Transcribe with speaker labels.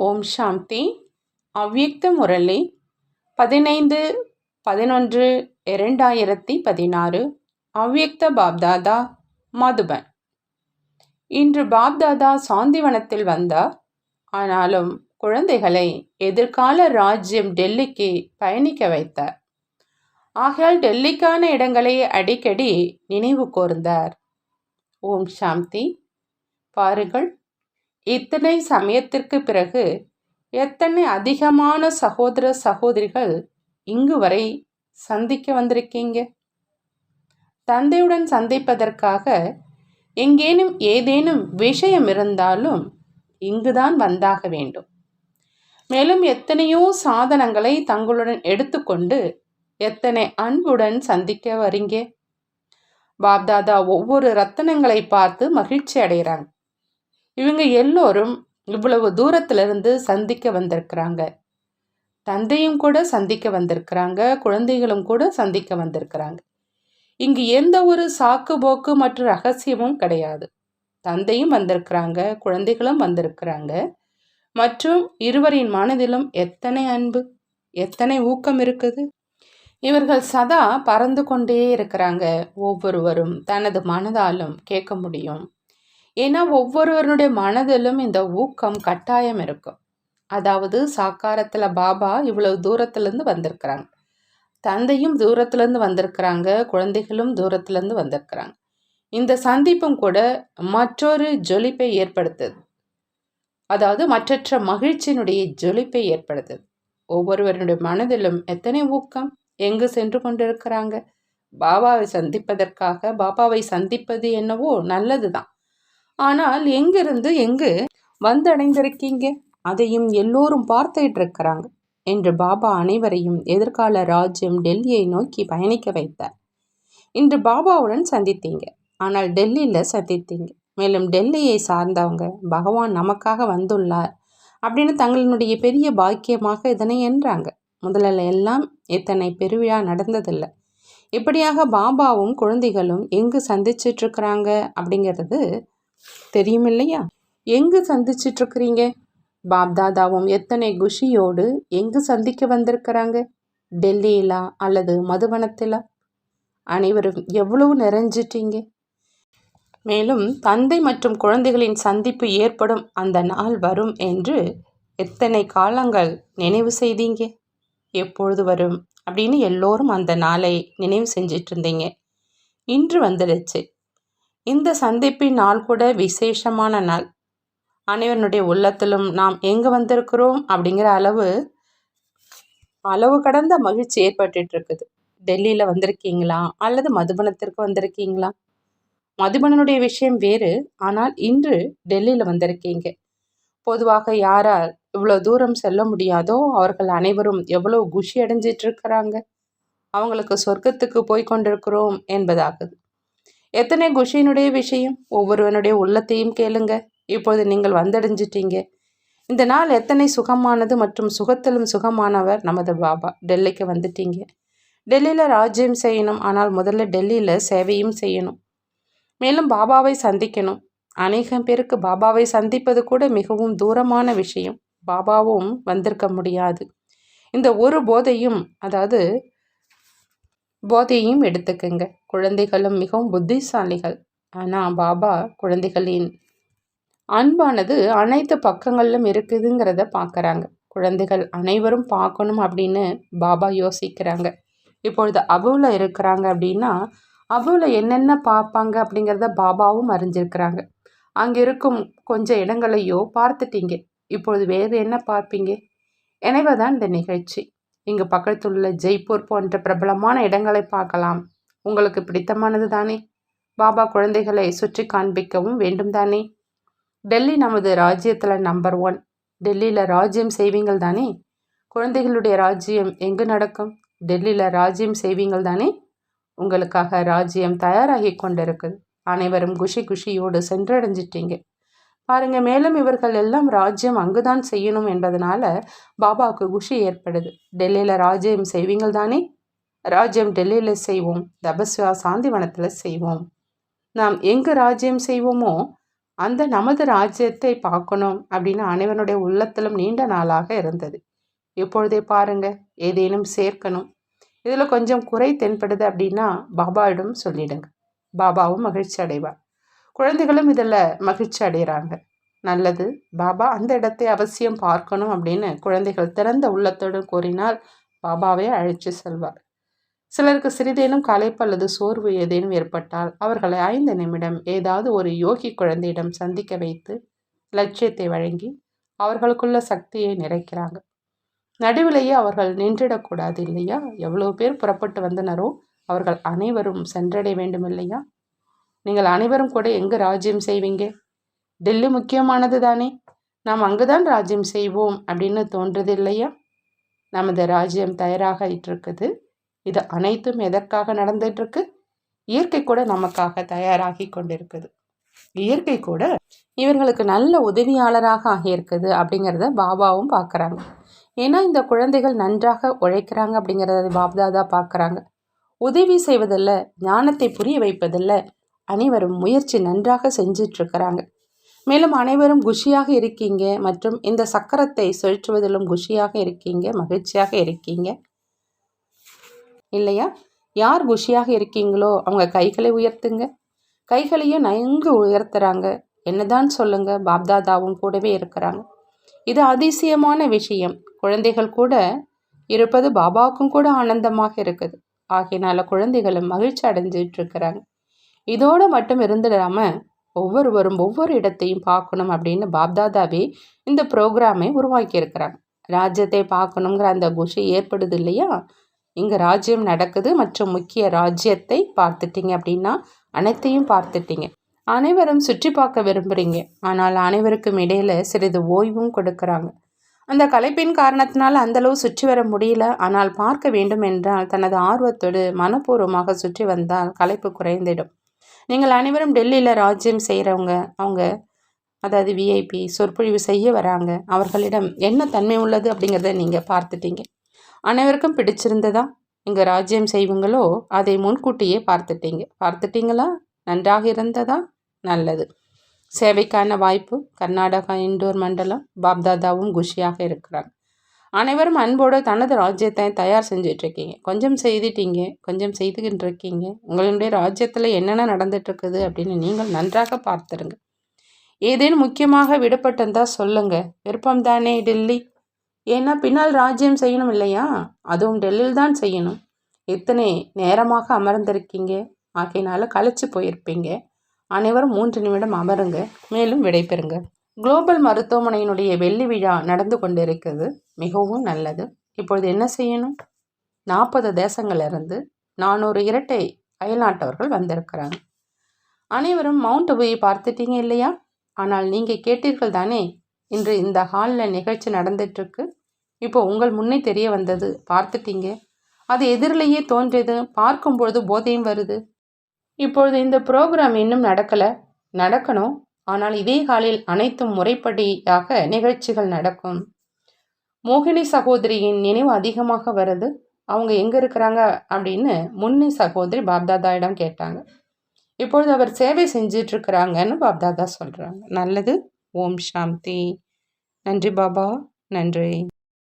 Speaker 1: ஓம் சாந்தி. அவ்யக்த முரளி. பதினைந்து பதினொன்று இரண்டாயிரத்தி பதினாறு அவ்யக்த பாப்தாதா மதுபன். இன்று பாப்தாதா சாந்திவனத்தில் வந்தார். ஆனாலும் குழந்தைகளை எதிர்கால ராஜ்யம் டெல்லிக்கு பயணிக்க வைத்தார். ஆகையால் டெல்லிக்கான இடங்களை அடிக்கடி நினைவு கூர்ந்தார். ஓம் சாந்தி. பாருங்கள் இத்தனை சமயத்திற்கு பிறகு எத்தனை அதிகமான சகோதர சகோதரிகள் இங்கு வரை சந்திக்க வந்திருக்கீங்க? தந்தையுடன் சந்திப்பதற்காக எங்கேனும் ஏதேனும் விஷயம் இருந்தாலும் இங்குதான் வந்தாக வேண்டும். மேலும் எத்தனையோ சாதனங்களை தங்களுடன் எடுத்துக்கொண்டு எத்தனை அன்புடன் சந்திக்க வரீங்க? பாப்தாதா ஒவ்வொரு ரத்தனங்களை பார்த்து மகிழ்ச்சி அடைகிறாங்க இவங்க எல்லோரும் இவ்வளவு தூரத்திலிருந்து சந்திக்க வந்திருக்கிறாங்க. தந்தையும் கூட சந்திக்க வந்திருக்கிறாங்க. குழந்தைகளும் கூட சந்திக்க வந்திருக்கிறாங்க. இங்கு எந்த ஒரு சாக்கு போக்கு மற்றும் ரகசியமும் கிடையாது. தந்தையும் வந்திருக்கிறாங்க குழந்தைகளும் வந்திருக்கிறாங்க. மற்றும் இருவரின் மனதிலும் எத்தனை அன்பு எத்தனை ஊக்கம் இருக்குது? இவர்கள் சதா பறந்து கொண்டே இருக்கிறாங்க. ஒவ்வொருவரும் தனது மனதாலும் கேட்க முடியும். ஏன்னா ஒவ்வொருவருடைய மனதிலும் இந்த ஊக்கம் கட்டாயம் இருக்கும். அதாவது சாக்காரத்தில் பாபா இவ்வளவு தூரத்துலேருந்து வந்திருக்கிறாங்க. தந்தையும் தூரத்துலேருந்து வந்திருக்கிறாங்க குழந்தைகளும் தூரத்துலேருந்து வந்திருக்கிறாங்க. இந்த சந்திப்பும் கூட மற்றொரு ஜொலிப்பை ஏற்படுத்துது. அதாவது மற்றற்ற மகிழ்ச்சியினுடைய ஜொலிப்பை ஏற்படுத்துது. ஒவ்வொருவருடைய மனதிலும் எத்தனை ஊக்கம் எங்கு சென்று கொண்டிருக்கிறாங்க? பாபாவை சந்திப்பதற்காக பாபாவை சந்திப்பது என்னவோ நல்லது தான் ஆனால் எங்கிருந்து எங்கு வந்தடைந்திருக்கீங்க? அதையும் எல்லோரும் பார்த்துட்டு இருக்கிறாங்க என்று பாபா அனைவரையும் எதிர்கால ராஜ்யம் டெல்லியை நோக்கி பயணிக்க வைத்தார். இன்று பாபாவுடன் சந்தித்தீங்க. ஆனால் டெல்லியில் சந்தித்தீங்க. மேலும் டெல்லியை சார்ந்தவங்க பகவான் நமக்காக வந்துள்ளார் அப்படின்னு தங்களினுடைய பெரிய பாக்கியமாக இதனை என்றாங்க. முதலில் எல்லாம் இத்தனை பெருவிழா நடந்ததில்லை. இப்படியாக பாபாவும் குழந்தைகளும் எங்கு சந்திச்சிட்ருக்கிறாங்க அப்படிங்கிறது தெரியும் இல்லையா எங்கு சந்திச்சிட்ருக்குறீங்க? பாப்தாதாவும் எத்தனை குஷியோடு எங்கு சந்திக்க வந்திருக்கிறாங்க? டெல்லியிலா அல்லது மதுவனத்திலா? அனைவரும் எவ்வளவு நிறைஞ்சிட்டீங்க? மேலும் தந்தை மற்றும் குழந்தைகளின் சந்திப்பு ஏற்படும் அந்த நாள் வரும் என்று எத்தனை காலங்கள் நினைவு செய்தீங்க? எப்பொழுது வரும் அப்படின்னு எல்லோரும் அந்த நாளை நினைவு செஞ்சிட்டு இருந்தீங்க இன்று வந்துடுச்சு. இந்த சந்திப்பின் நாள் கூட விசேஷமான நாள். அனைவருடைய உள்ளத்திலும் நாம் எங்கே வந்திருக்கிறோம் அப்படிங்கிற அளவு அளவு கடந்த மகிழ்ச்சி ஏற்பட்டு இருக்குது டெல்லியில் வந்திருக்கீங்களா? அல்லது மதுபனத்திற்கு வந்திருக்கீங்களா? மதுபனனுடைய விஷயம் வேறு. ஆனால் இன்று டெல்லியில் வந்திருக்கீங்க. பொதுவாக யாரால் இவ்வளோ தூரம் செல்ல முடியாதோ அவர்கள் அனைவரும் எவ்வளோ குஷி அடைஞ்சிட்டு இருக்கிறாங்க அவங்களுக்கு சொர்க்கத்துக்கு போய் கொண்டிருக்கிறோம் என்பதாகுது. எத்தனை குஷியினுடைய விஷயம்? ஒவ்வொருவனுடைய உள்ளத்தையும் கேளுங்க. இப்போது நீங்கள் வந்தடைஞ்சிட்டீங்க. இந்த நாள் எத்தனை சுகமானது மற்றும் சுகத்திலும் சுகமானவர் நமது பாபா. டெல்லிக்கு வந்துட்டீங்க. டெல்லியில் ராஜ்யம் செய்யணும். ஆனால் முதல்ல டெல்லியில் சேவையும் செய்யணும். மேலும் பாபாவை சந்திக்கணும். அநேகம் பேருக்கு பாபாவை சந்திப்பது கூட மிகவும் தூரமான விஷயம். பாபாவும் வந்திருக்க முடியாது. இந்த ஒரு போதையும் அதாவது போதையும் எடுத்துக்கங்க. குழந்தைகளும் மிகவும் புத்திசாலிகள். ஆனால் பாபா குழந்தைகளின் அன்பானது அனைத்து பக்கங்களிலும் இருக்குதுங்கிறத பார்க்குறாங்க குழந்தைகள் அனைவரும் பார்க்கணும் அப்படின்னு பாபா யோசிக்கிறாங்க. இப்பொழுது அபுவில் இருக்கிறாங்க அப்படின்னா அபுவில் என்னென்ன பார்ப்பாங்க அப்படிங்கிறத பாபாவும் அறிஞ்சிருக்கிறாங்க. அங்கே இருக்கும் கொஞ்சம் இடங்களையோ பார்த்துட்டீங்க. இப்பொழுது வேறு என்ன பார்ப்பீங்க? எனவே தான் இந்த நிகழ்ச்சி. இங்கு பக்கத்தில் உள்ள ஜெய்ப்பூர் போன்ற பிரபலமான இடங்களை பார்க்கலாம். உங்களுக்கு பிடித்தமானது தானே? பாபா குழந்தைகளை சுற்றி காண்பிக்கவும் வேண்டும் தானே? டெல்லி நமது ராஜ்யத்தில் நம்பர் ஒன் டெல்லியில் ராஜ்யம் செய்வீங்கள் தானே? குழந்தைகளுடைய ராஜ்யம் எங்கு நடக்கும்? டெல்லியில் ராஜ்யம் செய்வீங்கள் தானே? உங்களுக்காக ராஜ்யம் தயாராகி கொண்டிருக்குது அனைவரும் குஷி குஷியோடு சென்றடைஞ்சிட்டீங்க. பாருங்க மேலும் இவர்கள் எல்லாம் ராஜ்யம் அங்குதான் செய்யணும் என்பதனால பாபாவுக்கு குஷி ஏற்படுது. டெல்லியில் ராஜ்யம் செய்வீங்கள் தானே? ராஜ்யம் டெல்லியில் செய்வோம் தபஸ்வா சாந்திவனத்தில் செய்வோம். நாம் எங்கு ராஜ்யம் செய்வோமோ அந்த நமது ராஜ்யத்தை பார்க்கணும் அப்படின்னு அனைவனுடைய உள்ளத்திலும் நீண்ட நாளாக இருந்தது. இப்பொழுதே பாருங்க ஏதேனும் சேர்க்கணும். இதில் கொஞ்சம் குறை தென்படுது அப்படின்னா பாபாவிடம் சொல்லிடுங்க. பாபாவும் மகிழ்ச்சி அடைவார். குழந்தைகளும் இதில் மகிழ்ச்சி அடைகிறாங்க நல்லது பாபா அந்த இடத்தை அவசியம் பார்க்கணும் அப்படின்னு குழந்தைகள் திறந்த உள்ளத்தோடு கூறினால் பாபாவை அழைத்து செல்வார். சிலருக்கு சிறிதேனும் களைப்பு அல்லது சோர்வு ஏதேனும் ஏற்பட்டால் அவர்களை ஐந்து நிமிடம் ஏதாவது ஒரு யோகி குழந்தையிடம் சந்திக்க வைத்து லட்சியத்தை வழங்கி அவர்களுக்குள்ள சக்தியை நிறைக்கிறாங்க. நடுவிலேயே அவர்கள் நின்றிடக்கூடாது இல்லையா? எவ்வளோ பேர் புறப்பட்டு வந்தனரோ அவர்கள் அனைவரும் சென்றடைய வேண்டும் இல்லையா நீங்கள் அனைவரும் கூட எங்கு ராஜ்யம் செய்வீங்க? டெல்லி முக்கியமானது தானே? நாம் அங்குதான் ராஜ்யம் செய்வோம் அப்படின்னு தோன்றது இல்லையா? நமது ராஜ்யம் தயாராகிட்டு இருக்குது இது அனைத்தும் எதற்காக நடந்துட்டு இருக்கு இயற்கை கூட நமக்காக தயாராகி கொண்டிருக்குது. இயற்கை கூட இவர்களுக்கு நல்ல உதவியாளராக ஆகியிருக்குது அப்படிங்கிறத பாபாவும் பார்க்குறாங்க. ஏன்னா இந்த குழந்தைகள் நன்றாக உழைக்கிறாங்க அப்படிங்கிறத பாப்தாதா பார்க்குறாங்க. உதவி செய்வதில் ஞானத்தை புரிய வைப்பதில் அனைவரும் முயற்சி நன்றாக செஞ்சிட்ருக்கிறாங்க. மேலும் அனைவரும் குஷியாக இருக்கீங்க மற்றும் இந்த சக்கரத்தை சுழற்றுவதிலும் குஷியாக இருக்கீங்க மகிழ்ச்சியாக இருக்கீங்க. இல்லையா? யார் குஷியாக இருக்கீங்களோ அவங்க கைகளை உயர்த்துங்க. கைகளையும் நன்கு உயர்த்துறாங்க. என்னதான் சொல்லுங்க பாப்தாதாவும் கூடவே இருக்கிறாங்க. இது அதிசயமான விஷயம். குழந்தைகள் கூட இருப்பது பாபாவுக்கும் கூட ஆனந்தமாக இருக்குது. ஆகையினால குழந்தைகளும் மகிழ்ச்சி அடைஞ்சிட்டு இருக்கிறாங்க இதோடு மட்டும் இருந்துடாமல் ஒவ்வொருவரும் ஒவ்வொரு இடத்தையும் பார்க்கணும் அப்படின்னு பாப்தாதாவே இந்த ப்ரோக்ராமை உருவாக்கியிருக்கிறாங்க ராஜ்யத்தை பார்க்கணுங்கிற அந்த குஷி ஏற்படுது இல்லையா? இங்கே ராஜ்யம் நடக்குது மற்றும் முக்கிய ராஜ்யத்தை பார்த்துட்டீங்க அப்படின்னா அனைத்தையும் பார்த்துட்டீங்க. அனைவரும் சுற்றி பார்க்க விரும்புகிறீங்க ஆனால் அனைவருக்கும் இடையில் சிறிது ஓய்வும் கொடுக்குறாங்க. அந்த கலைப்பின் காரணத்தினால் அந்தளவு சுற்றி வர முடியல. ஆனால் பார்க்க வேண்டும் என்றால் தனது ஆர்வத்தோடு மனப்பூர்வமாக சுற்றி வந்தால் கலைப்பு குறைந்திடும். நீங்கள் அனைவரும் டெல்லியில் ராஜ்யம் செய்கிறவங்க அவங்க அதாவது விஐபி சொற்பொழிவு செய்ய வராங்க. அவர்களிடம் என்ன தன்மை உள்ளது அப்படிங்கிறத நீங்கள் பார்த்துட்டீங்க. அனைவருக்கும் பிடிச்சிருந்ததா? இங்கே ராஜ்யம் செய்வீங்களோ? அதை முன்கூட்டியே பார்த்துட்டீங்க. பார்த்துட்டீங்களா? நன்றாக இருந்ததா? நல்லது. சேவைக்கான வாய்ப்பு கர்நாடகா இண்டோர் மண்டலம் பாப்தாதாவும் குஷியாக இருக்கிறாங்க. அனைவரும் அன்போடு தனது ராஜ்யத்தை தயார் செஞ்சிட்ருக்கீங்க. கொஞ்சம் செய்துட்டீங்க கொஞ்சம் செய்துக்கிட்டு இருக்கீங்க உங்களுடைய ராஜ்யத்தில் என்னென்ன நடந்துட்டுருக்குது அப்படின்னு நீங்கள் நன்றாக பார்த்துருங்க. ஏதேனும் முக்கியமாக விடுபட்டிருந்தால் சொல்லுங்கள் விருப்பம் தானே டெல்லி? ஏன்னா பின்னால் ராஜ்யம் செய்யணும் இல்லையா? அதுவும் டெல்லியில் தான் செய்யணும். எத்தனை நேரமாக அமர்ந்திருக்கீங்க? ஆகையினால களைச்சி போயிருப்பீங்க. அனைவரும் மூன்று நிமிடம் அமருங்க. மேலும் விடைபெறுங்க. குளோபல் மருத்துவமனையினுடைய வெள்ளி விழா நடந்து கொண்டிருக்கிறது. மிகவும் நல்லது. இப்பொழுது என்ன செய்யணும்? நாற்பது தேசங்களிலிருந்து நானூறு இரட்டை அயல்நாட்டவர்கள் வந்திருக்கிறாங்க. அனைவரும் மவுண்ட் அபுவை பார்த்துட்டீங்க இல்லையா? ஆனால் நீங்கள் கேட்டீர்கள் தானே இன்று இந்த ஹாலில் நிகழ்ச்சி நடந்துட்டுருக்கு. இப்போ உங்கள் முன்னே தெரிய வந்தது பார்த்துட்டீங்க. அது எதிரிலேயே தோன்றியது பார்க்கும்பொழுது போதையும் வருது. இப்பொழுது இந்த ப்ரோக்ராம் இன்னும் நடக்கலை. நடக்கணும். ஆனால் இதே காலில் அனைத்தும் முறைப்படியாக நிகழ்ச்சிகள் நடக்கும். மோகினி சகோதரியின் நினைவு அதிகமாக வருது. அவங்க எங்கே இருக்கிறாங்க அப்படின்னு முன்னி சகோதரி பாப்தாதாயிடம் கேட்டாங்க. இப்பொழுது அவர் சேவை செஞ்சிட்ருக்கிறாங்கன்னு பாப்தாதா சொல்கிறாங்க நல்லது. ஓம் சாந்தி. நன்றி பாபா. நன்றி.